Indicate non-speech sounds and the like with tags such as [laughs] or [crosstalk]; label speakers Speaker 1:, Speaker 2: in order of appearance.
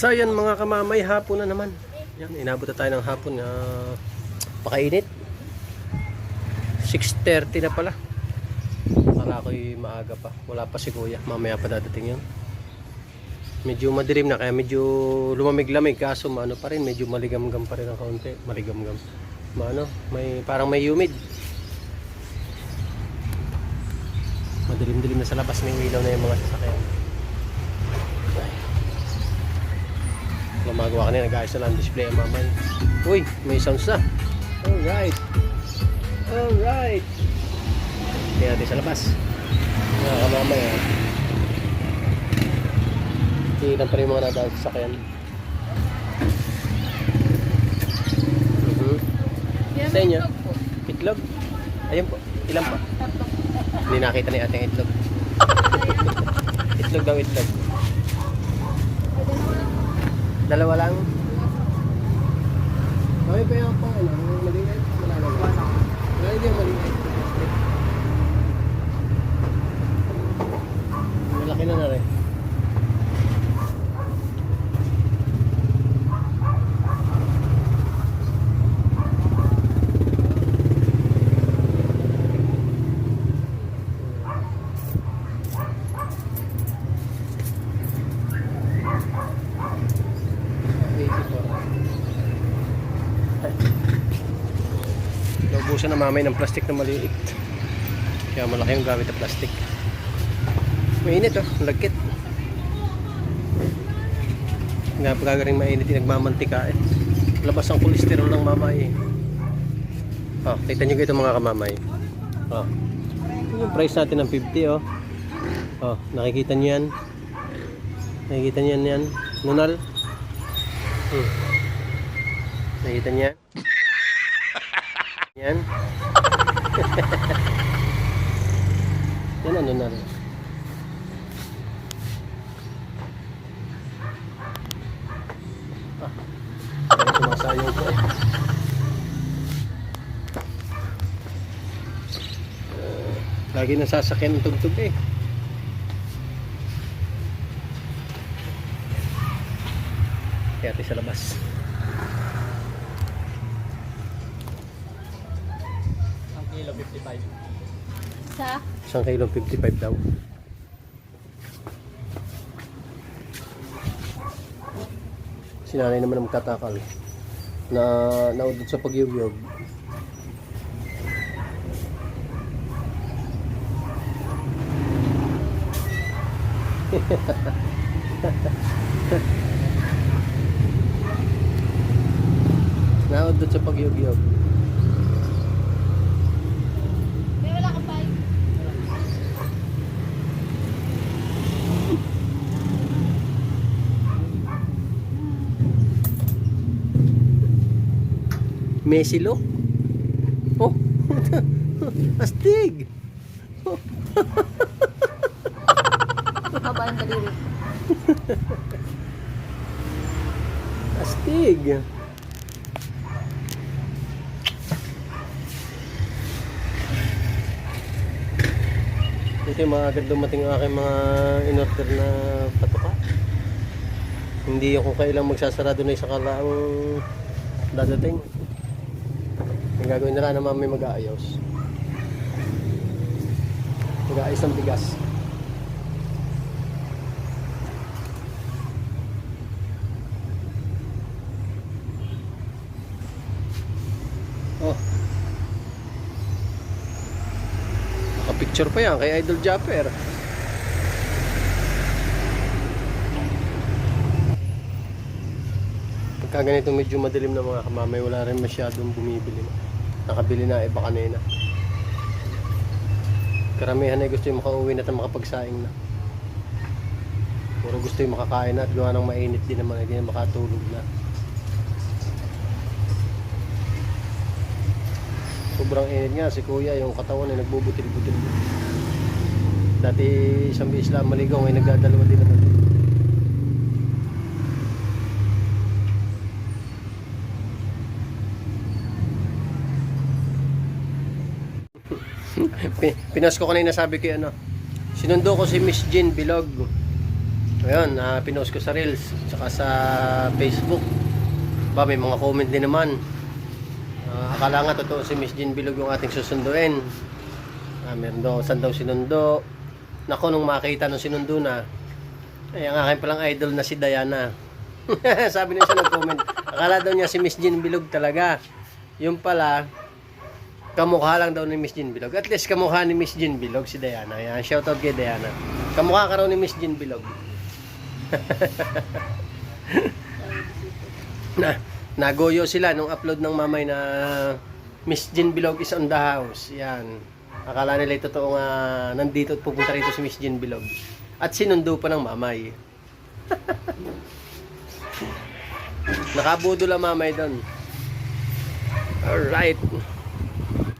Speaker 1: So yan mga kamamay, hapon na naman. Yan, inabot na tayo ng hapon na pakainit. 6.30 na pala. Para ako'y maaga pa. Wala pa si kuya. Mamaya pa dadating yun. Medyo madilim na kaya medyo lumamig-lamig kaso maano pa rin medyo maligam-gam pa rin ang kaunti maligam-gam maano may parang may humid madilim-dilim na sa labas may ilaw na yung mga sasakyan gumagawa ka na nag-ayos na lang ang display ang mamay uy may sounds na alright alright kaya natin sa labas mga kamamay ah Tingnan pa rin yung mga nadaan sa sakyan. Mhm. Sa inyo? Itlog? Ayun po. Ilan po? Hindi nakita ni ating itlog. [laughs] itlog daw itlog. Dalawa lang? Okay pa yung pang ano? Wala na. Wala hindi yung malingay. Malaki na na rin. Naubusan na mamay ng plastic na maliit. Kaya malaki yung gamit na plastic. Mainit oh, lagkit. Nga pagkagaring mainit nagmamantika eh. Labas ang kolesterol ng mamay eh. Oh, kita nyo ito mga kamamay. Oh. Yung price natin ng 50 oh. Oh, nakikita nyo yan. Nakikita nyo yan yan. Nunal. Hmm. Nakikita nyo yan. Yan. [laughs] yan ano na rin. Ah. Ko eh. Lagi nasasakyan ng tugtog eh. Kaya tayo sa labas.
Speaker 2: 55.
Speaker 3: Sa?
Speaker 1: Isang kilo 55 daw. Si nanay naman ang magtatakal na naudot sa pagyugyog. [laughs] naudot sa pagyugyog.
Speaker 3: May wala ka bike.
Speaker 1: Messi look. Oh. [laughs] Astig.
Speaker 3: Haba yung daliri.
Speaker 1: Astig. Ito yung mga agad dumating ang aking mga in-order na patuka. Hindi ako kailang magsasarado na isa kalaang dadating. Ang gagawin nila naman may mag-aayos. Mag-aayos ng bigas. Oh. Naka-picture pa yan kay Idol Japper. Pagka ganito medyo madilim na mga kamamay, wala rin masyadong bumibili. Nakabili na iba kanina. Karamihan ay gusto yung makauwi na at makapagsaing na. Puro gusto yung makakain na at gawa ng mainit din naman, hindi na makatulog na. Sobrang init nga si kuya, yung katawan ay nagbubutil-butil. Dati isang biis lang maligaw, ngayon nagdadalawa din naman. Pi- Pinas ko kanina sabi ko ano, sinundo ko si Miss Jean Bilog. Ngayon, ah, pinost ko sa Reels, tsaka sa Facebook. Ba, may mga comment din naman. Ah, akala nga totoo si Miss Jean Bilog yung ating susunduin. Ah, meron daw, saan daw sinundo. Nako, nung makita nung sinundo na, ay, ang akin palang idol na si Diana. [laughs] Sabi niya sa nag-comment, akala daw niya si Miss Jean Bilog talaga. Yung pala, kamukha lang daw ni Miss Jean Bilog. At least kamukha ni Miss Jean Bilog si Diana. Yan, shoutout kay Diana. Kamukha ka raw ni Miss Jean Bilog. [laughs] na, nagoyo sila nung upload ng mamay na Miss Jean Bilog is on the house. Yan. Akala nila totoo nga nandito at pupunta rito si Miss Jean Bilog. At sinundo pa ng mamay. [laughs] Nakabudo lang mamay doon. Alright.